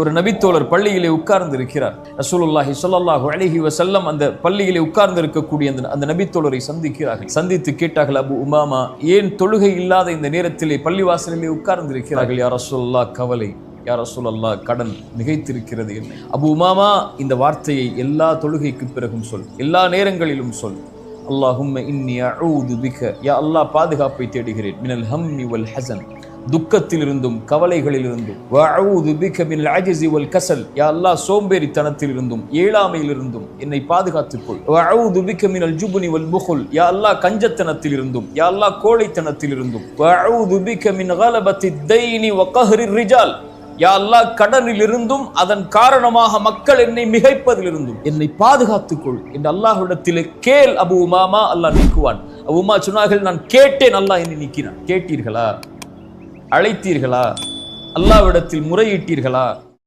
ஒரு நபித்தோழர் பள்ளியிலே உட்கார்ந்து இருக்கிறார் ரசூலுல்லாஹி ஸல்லல்லாஹு அழகி வசல்லம் அந்த பள்ளியிலே உட்கார்ந்து இருக்கக்கூடிய அந்த அந்த நபித்தோழரை சந்திக்கிறார்கள். சந்தித்து கேட்டார்கள் அபு உமாமா ஏன் தொழுகை இல்லாத இந்த நேரத்திலே பள்ளிவாசலிலே உட்கார்ந்து இருக்கிறார்கள் யார் ரசூல்லா கவலை. யார் ரசூலல்லா கடன் மிகைத்திருக்கிறது. என்ன அபு உமாமா இந்த வார்த்தையை எல்லா தொழுகைக்கு பிறகும் சொல். எல்லா நேரங்களிலும் சொல். அல்லாஹும் இன்னி பிக யா அல்லாஹ் பாதுகாப்பை தேடுகிறேன். மினல் ஹம்மி வல் ஹசன். துக்கத்திலிருந்தும் கவலைகளிலிருந்தும். வஅஊது பிக மினல் அஜ்ஸி வல் கசல். யா அல்லாஹ் சோம்பேறித்தனத்திலிருந்தும் ஏழாமையிலிருந்தும் என்னை பாதுகாத்துக் கொள். வஅஊது பிக மினல் ஜுப்னி வல் புகுல். யா அல்லாஹ் கஞ்சத்தனத்திலிருந்தும் யா அல்லாஹ் கோழைத்தனத்திலிருந்தும். வஅஊது பிக மின் கலபத்தி தைனி வ கஹ்ரி ரிஜால். யா அல்லாஹ் கடனிலிருந்தும் அதன் காரணமாக மக்கள் என்னை மிகைப்பதிலிருந்தும் என்னை பாதுகாத்துக்கொள். என்று அல்லாஹ்விடத்திலே கேள் அபு உமாமா அல்லாஹ் நீக்குவான். அபு உமா சொன்னார்கள் நான் கேட்டேன் அல்லாஹ் என்னை நீக்கினான். கேட்டீர்களா? அழைத்தீர்களா? அல்லாஹ்விடத்தில் முறையிட்டீர்களா?